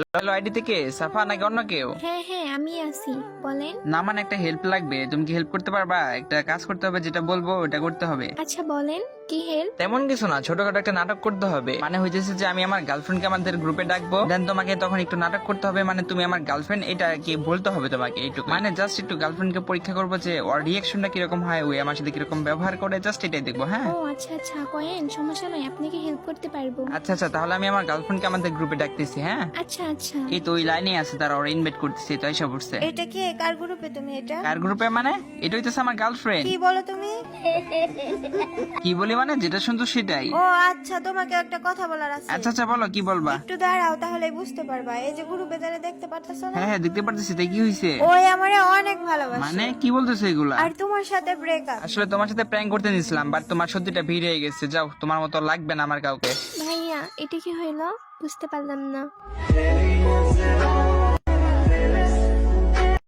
Hello ID থেকে সাফা নাকি অন্য কেউ? হ্যাঁ হ্যাঁ আমি আছি। বলেন। না মানে একটা হেল্প লাগবে। তুমি কি হেল্প করতে পারবা? একটা কাজ করতে হবে যেটা বলব ওটা করতে হবে। আচ্ছা বলেন। কি হেল্প তেমন কিছু না ছোটখাটো একটা নাটক করতে হবে। মানে হইতেছে যে আমি আমার গার্লফ্রেন্ডকে আমাদের গ্রুপে ডাকবো দেন তোমাকে তখন একটু নাটক করতে হবে মানে তুমি আমার গার্লফ্রেন্ড এটা কি বলতে হবে তোমাকে এইটুকু। মানে জাস্ট একটু গার্লফ্রেন্ডকে পরীক্ষা করব যে ওর রিয়াকশনটা কীরকম হয় ওই আমার সাথে কীরকম ব্যবহার করে জাস্ট এটাই দেখব হ্যাঁ? ও আচ্ছা আচ্ছা কয়েন সমস্যা নয় আপনাকে হেল্প করতে পারব। আচ্ছা আচ্ছা তাহলে আমি আমার গার্লফ্রেন্ডকে আমাদের গ্রুপে ডাকতেছি হ্যাঁ? আচ্ছা আচ্ছা। এই তো ওই লাইনে আছে তারা ওরা ইনভাইট করতেছে তো এসব উঠছে। এটা কি কার গ্রুপে তুমি এটা? কার গ্রুপে মানে? এটা হইতেছে আমার গার্লফ্রেন্ড কি বলো তুমি? কি বলি মানে যেটা শুনতো সেটাই। ও আচ্ছা তোমাকে একটা কথা বলার আছে। আচ্ছা আচ্ছা বলো কি বলবা? একটু দাঁড়াও তাহলে বুঝতে পারবা। এই যে গ্রুপে যারা দেখতে পারতেছো না? হ্যাঁ হ্যাঁ দেখতে পারতেছি তাই কি হয়েছে ওই আমারে অনেক ভালোবাসে। মানে কি বলতেছে এগুলা? আর তোমার সাথে ব্রেকআপ আসলে তোমার সাথে প্র্যাঙ্ক করতে নিছিলাম বাট তোমার সত্যিটা ভিড় হয়ে গেছে। যাও তোমার মতো লাগবে না আমার কাউকে। ভাইয়া এটা কি হইল? বুঝতে পারলাম না।